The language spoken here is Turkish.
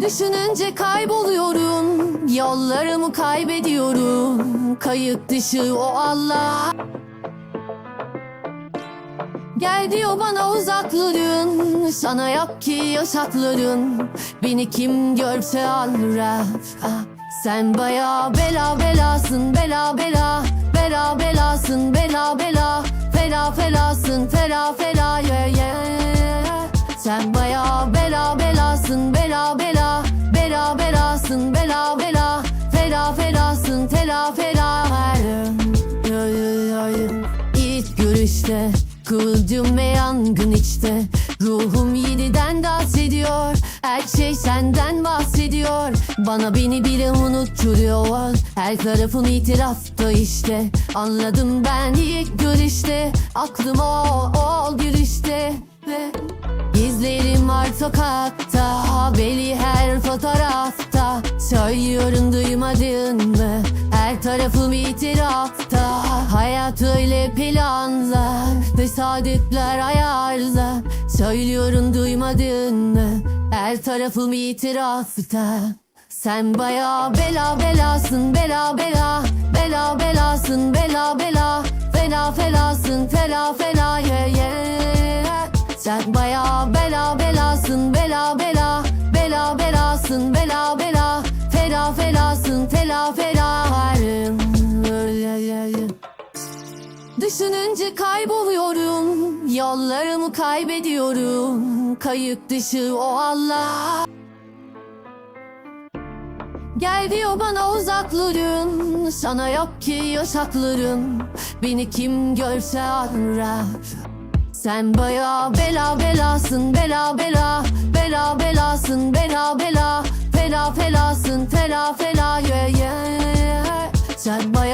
Düşününce kayboluyorum. Yollarımı kaybediyorum. Kayıt dışı o Allah. Gel diyor bana uzakların. Sana yok ki yaşakların Beni kim görse alır. Sen baya bela belasın bela bela. Bela belasın bela bela. Fela felasın fela fela yeah, yeah. Sen baya belasın bela bela fela Yeah, yeah, yeah. İlk görüşte Kıvılcım ve yangın içte. Ruhum yeniden dans ediyor Her şey senden bahsediyor. Bana beni bile unutturuyor. Her tarafım itirafta işte. Anladım ben ilk görüşte Aklım o, o gülüşte Ve İzlerim var sokakta Söylüyorum duymadın mı? Her tarafım itirafta. Hayat öyle planlar Tesadüfler ayarlar. Söylüyorum duymadın mı? Her tarafım itirafta. Sen baya bela belasın bela bela. Bela belasın bela bela. Fela felasın fela fela yeah, yeah. Sen baya bela belasın düşününce kayboluyorum. Yollarımı kaybediyorum. Kayıp dışı o Allah. Gel diyor bana uzakların. Sana yok ki yaşakların Beni kim görse arar. Sen baya bela belasın bela bela. Bela belasın bela bela. Fela felasın fela fela. Yeah, yeah. Sen baya